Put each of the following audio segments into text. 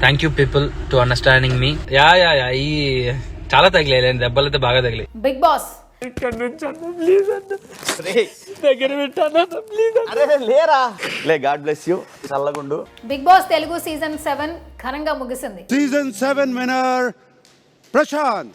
Thank you people to understanding me yeah yeah yeah ఈ చాలా తగిలే దెబ్బలు అయితే బాగా తగిలి బిగ్ బాస్ అరే లేరా? లే God bless you చల్లగుండు. Big Boss Telugu season seven ఘనంగా ముగిసింది. Season 7 winner, Prashant.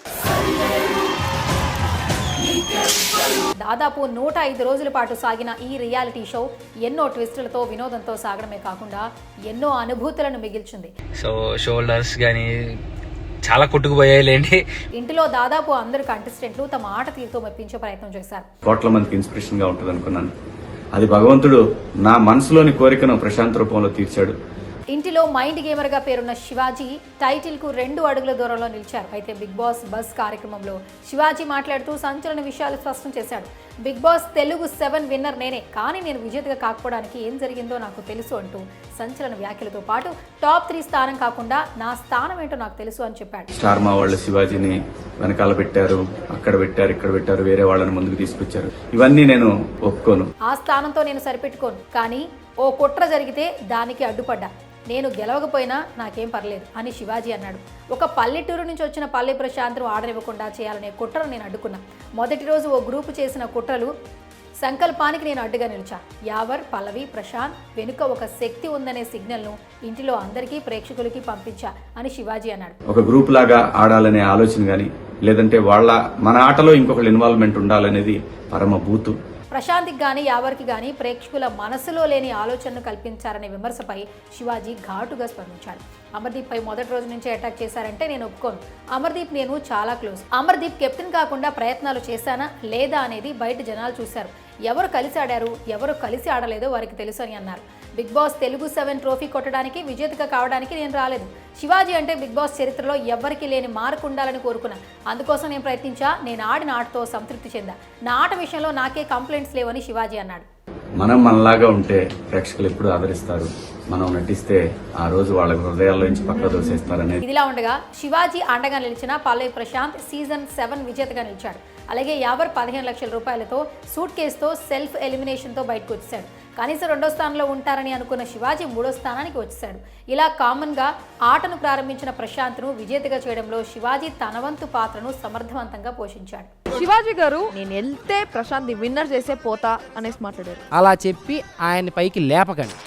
దాదాపు నూట ఐదు రోజుల పాటు సాగిన ఈ రియాలిటీ షో ఎన్నో ట్విస్టులతో వినోదంతో సాగడమే కాకుండా ఎన్నో అనుభూతులను మిగిల్చింది. సో షోల్డర్స్ కానీ చాలా కొట్టుకుపోయాయి లేండి. ఇంటిలో దాదాపు అందరు కంటెస్టెంట్లు తమ ఆట తీరుతో మెప్పించే ప్రయత్నం చేశారు. కోట్ల మందికి ఇన్స్పిరేషన్గా ఉంటుంది అనుకున్నాను అది భగవంతుడు నా మనసులోని కోరికను ప్రశాంత్ రూపంలో తీర్చాడు. ఇంటిలో మైండ్ గేమర్గా పేరున్న శివాజీ టైటిల్కు రెండు అడుగుల దూరంలో నిలిచారు. అయితే బిగ్ బాస్ బస్ కార్యక్రమంలో శివాజీ మాట్లాడుతూ సంచలన విషయాలు స్పష్టం చేశాడు. Big Boss Telugu seven winner నేనే కానీ నేను విజేతగా కాకపోవడానికి ఏం జరిగిందో నాకు తెలుసు అంటూ సంచలన వ్యాఖ్యలతో పాటు టాప్ త్రీ స్థానం కాకుండా నా స్థానం ఏంటో నాకు తెలుసు అని చెప్పాడు. స్టార్ మా వాళ్ళు శివాజీని వెనకాల పెట్టారు అక్కడ పెట్టారు ఇక్కడ పెట్టారు వేరే వాళ్ళని ముందుకు తీసుకొచ్చారు. ఇవన్నీ నేను ఒప్పుకోను. ఆ స్థానంతో నేను సరిపెట్టుకోను కానీ ఓ కుట్ర జరిగితే దానికి అడ్డుపడ్డా. నేను గెలవకపోయినా నాకేం పర్లేదు అని శివాజీ అన్నాడు. ఒక పల్లెటూరు నుంచి వచ్చిన పల్లె ప్రశాంతం ఆడనివ్వకుండా చేయాలనే కుట్రను నేను అడ్డుకున్నా. మొదటి రోజు ఓ గ్రూపు చేసిన కుట్రలు సంకల్పానికి నేను అడ్డుగా నిలిచా. యావర్ పల్లవి ప్రశాంత్ వెనుక ఒక శక్తి ఉందనే సిగ్నల్ను ఇంటిలో అందరికీ ప్రేక్షకులకి పంపించా అని శివాజీ అన్నాడు. ఒక గ్రూప్ లాగా ఆడాలనే ఆలోచన కానీ లేదంటే వాళ్ళ మన ఆటలో ఇంకొకళ్ళు ఇన్వాల్వ్మెంట్ ఉండాలనేది పరమ బూతు ప్రశాంత్కి కానీ యావర్కి కానీ ప్రేక్షకుల మనసులో లేని ఆలోచనను కల్పించారనే విమర్శపై శివాజీ ఘాటుగా స్పందించాడు అమర్దీప్పై మొదటి రోజు నుంచి అటాక్ చేశారంటే నేను ఒప్పుకోను. అమర్దీప్ నేను చాలా క్లోజ్. అమర్దీప్ కెప్టెన్ కాకుండా ప్రయత్నాలు చేశానా? లేదా అనేది బయట జనాలు చూశారు. ఎవరు కలిసి ఆడారు ఎవరు కలిసి ఆడలేదో వారికి తెలుసు అని అన్నారు. Big Boss Telugu seven trophy కొట్టడానికి విజేతగా కావడానికి నేను రాలేదు. శివాజీ అంటే బిగ్ బాస్ చరిత్రలో ఎవ్వరికీ లేని మార్కు ఉండాలని కోరుకున్నా. అందుకోసం నేను ప్రయత్నించా నేను ఆడిన ఆటతో సంతృప్తి చెందా. నా ఆట విషయంలో నాకే కంప్లైంట్స్ లేవని శివాజీ అన్నాడు. మనం మనలాగా ఉంటే ప్రేక్షకులు ఎప్పుడు ఆదరిస్తారు? మనం నటిస్తే ఆ రోజు వాళ్ళ హృదయాల్లో నుంచి పక్క దోసేస్తారనేది ఇదిలా ఉండగా శివాజీ అండగా నిలిచిన పల్లవి ప్రశాంత్ సీజన్ సెవెన్ విజేతగా నిలిచాడు. అలాగే యావర్ పదిహేను లక్షల రూపాయలతో సూట్ కేసుతో సెల్ఫ్ ఎలిమినేషన్తో బయటకు వచ్చేశాడు కనీసం రెండో స్థానంలో ఉంటారని అనుకున్న శివాజీ మూడో స్థానానికి వచ్చేశాడు ఇలా కామన్గా ఆటను ప్రారంభించిన ప్రశాంత్ను విజేతగా చేయడంలో శివాజీ తన వంతు పాత్రను సమర్థవంతంగా పోషించాడు. శివాజీ గారు నేను వెళ్తే ప్రశాంత్ విన్నర్ చేసే పోతా అనేసి మాట్లాడారు. అలా చెప్పి ఆయన్ని పైకి లేపకండి.